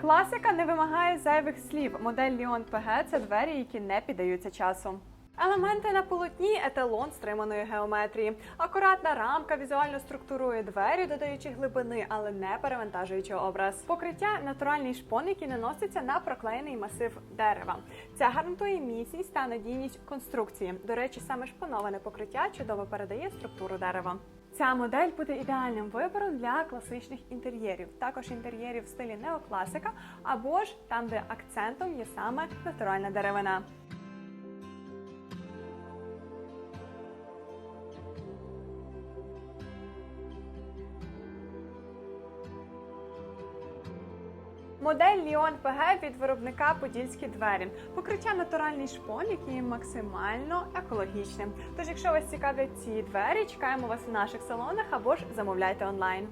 Класика не вимагає зайвих слів. Модель Ліон ПГ це двері, які не піддаються часу. Елементи на полотні еталон стриманої геометрії. Акуратна рамка візуально структурує двері, додаючи глибини, але не перевантажуючи образ. Покриття натуральний шпон, який наноситься на проклеєний масив дерева. Це гарантує міцність та надійність конструкції. До речі, саме шпоноване покриття чудово передає структуру дерева. Ця модель буде ідеальним вибором для класичних інтер'єрів, також інтер'єрів в стилі неокласика, або ж там, де акцентом є саме натуральна деревина. Модель Ліон ПГ від виробника Подільські двері. Покриття натуральний шпон, який максимально екологічним. Тож, якщо вас цікавлять ці двері, чекаємо вас у наших салонах або ж замовляйте онлайн.